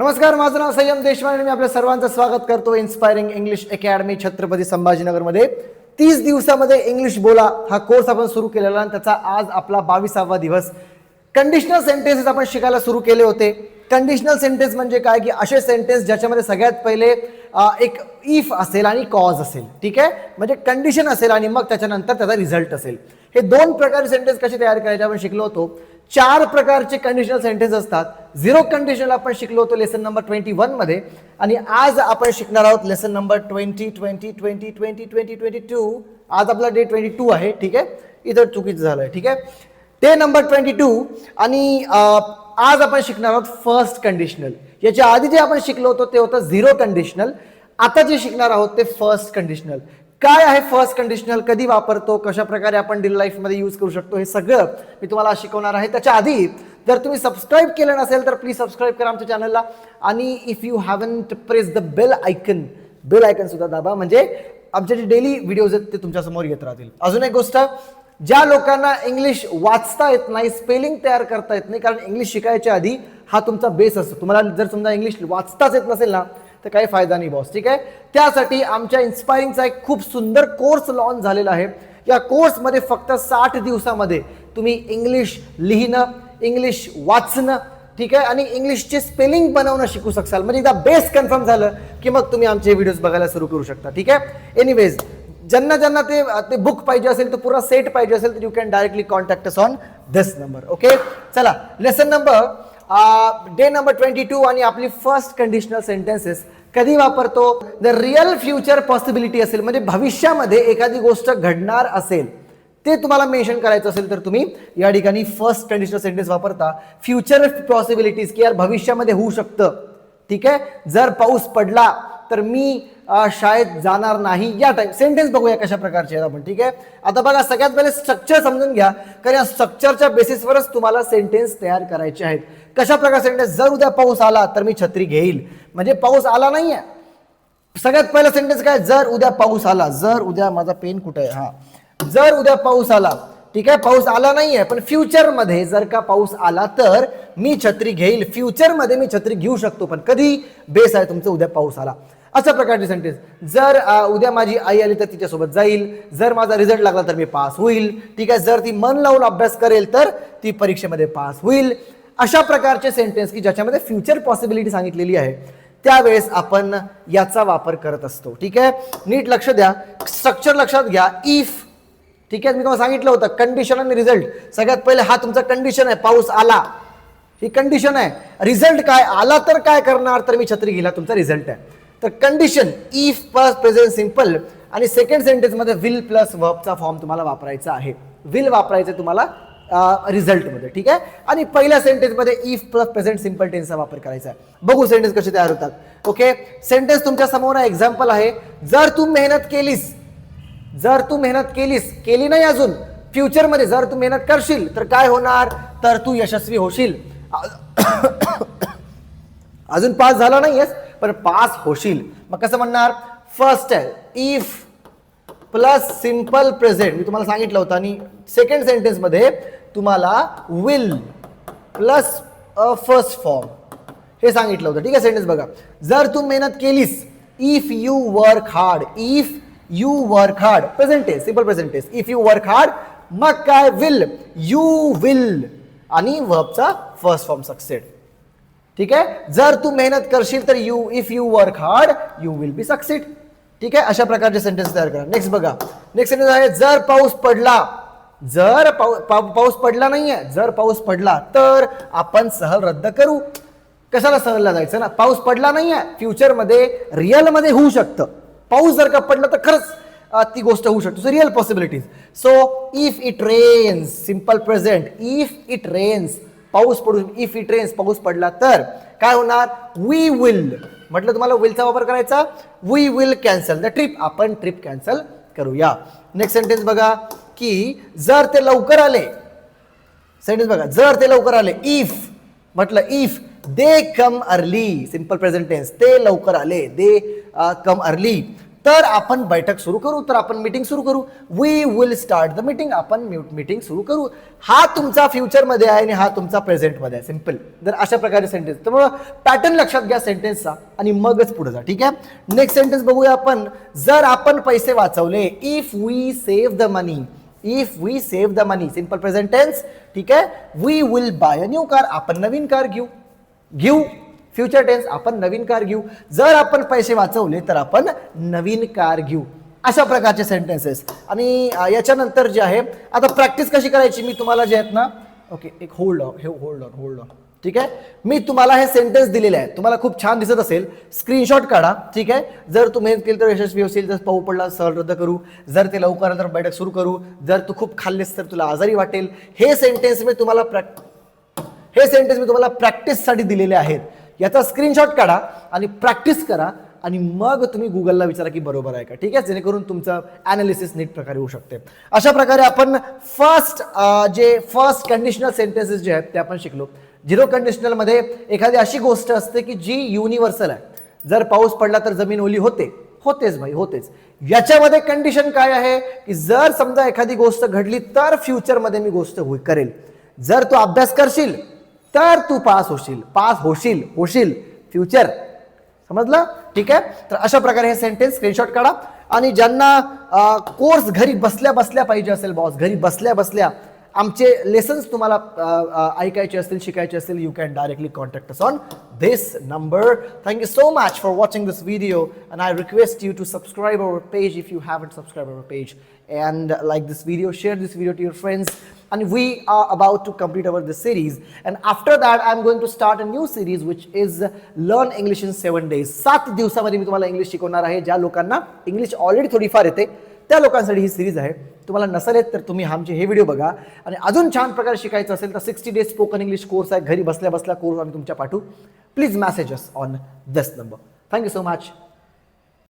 नमस्कार माझं नाव संयम देशवान आणि मी आपल्या सर्वांचं स्वागत करतो इन्स्पायरिंग इंग्लिश अकॅडमी छत्रपती संभाजीनगरमध्ये. तीस दिवसामध्ये इंग्लिश बोला हा कोर्स आपण सुरू केलेला आणि त्याचा आज आपला बावीसावा दिवस. कंडिशनल सेंटेन्सेस आपण शिकायला सुरू केले होते. कंडिशनल सेंटेन्स म्हणजे काय? की असे सेंटेन्स ज्याच्यामध्ये सगळ्यात पहिले एक इफ असेल आणि कॉज असेल. ठीक आहे? म्हणजे कंडिशन असेल आणि मग त्याच्यानंतर त्याचा रिझल्ट असेल. हे दोन प्रकारचे सेंटेन्स कसे तयार करायचे आपण शिकलो होतो. चार प्रकारचे कंडिशनल सेंटेन्स असतात. झिरो कंडिशनल आपण शिकलो होतो लेसन नंबर ट्वेंटी मध्ये. आणि आज आपण शिकणार आहोत lesson number twenty twenty twenty twenty twenty twenty two आज आपला डे ट्वेंटी टू आहे ठीक आहे? इथं चुकीचं झालं आहे ठीक आहे? ते नंबर ट्वेंटी टू आणि आज आपण शिकणार आहोत फर्स्ट कंडिशनल याच्या आधी जे आपण शिकलो होतो ते होतं झिरो कंडिशनल आता जे शिकणार आहोत ते फर्स्ट कंडिशनल काय आहे फर्स्ट कंडिशनल कधी वापरतो? कशा प्रकारे आपण डील लाईफमध्ये यूज करू शकतो? हे सगळं मी तुम्हाला शिकवणार आहे. त्याच्या आधी जर तुम्ही सबस्क्राईब केलं नसेल तर प्लीज सबस्क्राईब करा आमच्या चॅनलला आणि if you haven't press the bell icon bell icon सुद्धा दाबा. म्हणजे आमचे जे डेली व्हिडिओज आहेत ते तुमच्यासमोर येत राहतील. अजून एक गोष्ट ज्या लोकांना इंग्लिश वाचता येत नाही स्पेलिंग तयार करता येत नाही कारण इंग्लिश शिकायच्या आधी हा तुमचा बेस असतो. तुम्हाला जर समजा इंग्लिश वाचताच येत नसेल ना तर काही फायदा नाही बॉस ठीक आहे? त्यासाठी आमच्या इन्स्पायरिंगचा एक खूप सुंदर कोर्स लॉन्च झालेला आहे. या कोर्समध्ये फक्त साठ दिवसामध्ये तुम्ही इंग्लिश लिहिणं इंग्लिश वाचणं ठीक आहे? आणि इंग्लिशचे स्पेलिंग बनवणं शिकू शकाल म्हणजे एकदा बेस कन्फर्म झालं की मग तुम्ही आमचे व्हिडिओज बघायला सुरू करू शकता. ठीक आहे? एनिवेज ज्यांना ज्यांना ते ते बुक पाहिजे असेल तर पुरा सेट पाहिजे असेल तर you can directly contact us on this number okay चला lesson number day number twenty two आणि आपली फर्स्ट कंडिशनल सेंटेन्सेस कधी वापरतो? द रिअल फ्युचर पॉसिबिलिटी असेल म्हणजे भविष्यामध्ये एखादी गोष्ट घडणार असेल ते तुम्हाला मेन्शन करायचं असेल तर तुम्ही या ठिकाणी फर्स्ट कंडिशनल सेंटेन्स वापरता. फ्युचर पॉसिबिलिटीज की यार भविष्यामध्ये होऊ शकतं. ठीक आहे? जर पाऊस पडला तर मी शाळेत जाणार नाही. या टाईप सेंटेन्स बघूया कशा प्रकारचे आहेत आपण ठीक आहे? आता बघा सगळ्यात पहिले स्ट्रक्चर समजून घ्या कारण या स्ट्रक्चरच्या बेसिसवरच तुम्हाला सेंटेन्स तयार करायचे आहेत. कशा प्रकारचे सेंटेन्स जर उद्या पाऊस आला तर मी छत्री घेईल. म्हणजे पाऊस आला नाहीये. सगळ्यात पहिला सेंटेन्स काय? जर उद्या पाऊस आला जर उद्या माझा पेन कुठे आहे? हा. जर उद्या पाऊस आला ठीक आहे? पाऊस आला नाहीये पण फ्युचरमध्ये जर का पाऊस आला तर मी छत्री घेईल. फ्युचरमध्ये मी छत्री घेऊ शकतो पण कधी? बेस आहे तुमचं उद्या पाऊस आला. अशा प्रकारचे सेंटेन्स जर उद्या माझी आई आली तर तिच्यासोबत जाईल. जर माझा रिझल्ट लागला तर मी पास होईल. ठीक आहे? जर ती मन लावून अभ्यास करेल तर ती परीक्षेमध्ये पास होईल. अशा प्रकारचे सेंटेन्स की ज्याच्यामध्ये फ्युचर पॉसिबिलिटी सांगितलेली आहे त्यावेळेस आपण याचा वापर करत असतो. ठीक आहे? नीट लक्ष द्या. स्ट्रक्चर लक्षात घ्या. इफ ठीक आहे? मी तुम्हाला सांगितलं होतं कंडिशन आणि रिझल्ट सगळ्यात पहिले हा तुमचा कंडिशन आहे. पाऊस आला. ही कंडिशन आहे. रिझल्ट काय आला तर काय करणार? तर मी छत्री घेला तुमचा रिझल्ट आहे. तर condition if plus present simple आणि सेकंड सेंटेन्समध्ये विल प्लस वर्बचा फॉर्म तुम्हाला वापरायचा आहे. विल वापरायचं तुम्हाला रिझल्टमध्ये ठीक आहे? आणि पहिल्या सेंटेन्समध्ये इफ प्लस प्रेझेंट सिंपल टेन्सचा वापर करायचा आहे. बघू सेंटेन्स कसे तयार होतात. ओके सेंटेन्स तुमच्यासमोर एक्झाम्पल आहे. जर तू मेहनत केलीस जर तू मेहनत केलीस केली नाही अजून फ्युचरमध्ये जर तू मेहनत करशील तर काय होणार? तर तू यशस्वी होशील. अजून पास झाला नाहीयेस पण पास होशील. मग कसं म्हणणार? फर्स्ट आहे इफ प्लस सिंपल प्रेझेंट मी तुम्हाला सांगितलं होतं आणि सेकंड सेंटेन्समध्ये तुम्हाला will plus a first form हे सांगितलं होतं. ठीक आहे सेंटेन्स बघा. जर तू मेहनत केलीस if you work hard if you work hard present is simple present is if you work hard मग काय? विल यू विल आणि वर्बचा फर्स्ट फॉर्म सक्सेड ठीक आहे? जर तू मेहनत करशील तर you if you work hard you will be succeed ठीक आहे? अशा प्रकारचे सेंटेन्स तयार करा. नेक्स्ट बघा. नेक्स्ट सेंटेन्स आहे जर पाऊस पडला जर पाऊ पाऊस पडला नाहीये जर पाऊस पडला तर आपण सहल रद्द करू. कशाला सहलला जायचं ना? पाऊस पडला नाहीये फ्युचरमध्ये रिअलमध्ये होऊ शकतं. पाऊस जर का पडला तर खरंच ती गोष्ट होऊ शकते. So real possibilities so if it rains simple present if it rains पाऊस पडू इफ इट रेन्स पाऊस पडला तर काय होणार? वी विल म्हटलं तुम्हाला विलचा वापर करायचा. We will cancel the trip आपण ट्रिप कॅन्सल करूया. नेक्स्ट सेंटेन्स बघा की जर ते लवकर आले सेंटेन्स बघा जर ते लवकर आले इफ म्हटलं if they come early simple present tense ते लवकर आले दे कम अर्ली तर आपण बैठक सुरू करू तर आपण मीटिंग सुरू करू. We will start the meeting आपण मीटिंग सुरू करू. हा तुमचा फ्युचरमध्ये आहे आणि हा तुमचा प्रेझेंटमध्ये आहे. सिंपल जर अशा प्रकारे सेंटेन्स त्यामुळं पॅटर्न लक्षात घ्या सेंटेन्सचा आणि मगच पुढे जा. ठीक आहे? नेक्स्ट सेंटेन्स बघूया आपण. जर आपण पैसे वाचवले if we save the money if we save the money simple present tense ठीक आहे? We will buy a new car आपण नवीन कार घेऊ. घेऊ. फ्युचर टेन्स आपण नवीन कार घेऊ. जर आपण पैसे वाचवले तर आपण नवीन कार घेऊ. अशा प्रकारचे सेंटेन्सेस आणि याच्यानंतर जे आहे आता प्रॅक्टिस कशी करायची? मी तुम्हाला जे आहेत ना ओके एक होल्ड ऑन हे होल्ड ऑन होल्ड ऑन ठीक आहे? मी तुम्हाला हे सेंटेन्स दिलेले आहे तुम्हाला खूप छान दिसत असेल. स्क्रीनशॉट काढा. ठीक आहे? जर तुम्ही हे केलं तर यशस्वी होईल जर पाऊ पडला सहल रद्द करू. जर ते लवकर तर बैठक सुरू करू. जर तू खूप खाल्लेस तर तुला आजारी वाटेल. हे सेंटेन्स मी तुम्हाला प्रॅक्ट हे सेंटेन्स मी तुम्हाला प्रॅक्टिससाठी दिलेले आहेत. याचा स्क्रीनशॉट काढा आणि प्रॅक्टिस करा आणि मग तुम्ही गुगलला विचारा की बरोबर आहे का. ठीक आहे? जेणेकरून तुमचं ॲनालिसिस नीट प्रकारे होऊ शकते. अशा प्रकारे आपण फर्स्ट जे फर्स्ट कंडिशनल सेंटेन्सेस जे आहेत ते आपण शिकलो. झिरो कंडिशनलमध्ये एखादी अशी गोष्ट असते की जी युनिव्हर्सल आहे. जर पाऊस पडला तर जमीन ओली होते. होतेच भाई होतेच. याच्यामध्ये कंडिशन काय आहे? की जर समजा एखादी गोष्ट घडली तर फ्युचरमध्ये मी गोष्ट होई करेल. जर तू अभ्यास करशील तर तू पास होशील पास होशील होशील. फ्युचर समजलं? ठीक आहे? तर अशा प्रकारे हे सेंटेन्स स्क्रीनशॉट काढा. आणि ज्यांना कोर्स घरी बसल्या बसल्या पाहिजे असेल बॉस घरी बसल्या बसल्या आमचे लेसन्स तुम्हाला अ, अ, ऐकायचे असतील शिकायचे असतील you can directly contact us on this number. Thank you so much for watching this video, and I request you to subscribe our page if you haven't subscribed our page, and like this video, share this video to your friends. And we are about to complete our this series, and after that, I'm going to start a new series which is Learn English in seven days. सात दिवसामध्ये मी तुम्हाला English शिकवणार आहे ज्या लोकांना English already थोडीफार येते त्या लोकांसाठी ही सिरीज आहे. तुम्हाला नसेल येत तर तुम्ही आमचे हे व्हिडिओ बघा. आणि अजून छान प्रकारे शिकायचं असेल तर sixty days spoken English course आहे. घरी बसल्या बसल्या कोर्स आम्ही तुमच्या पाठवू. Please messages on this number. Thank you so much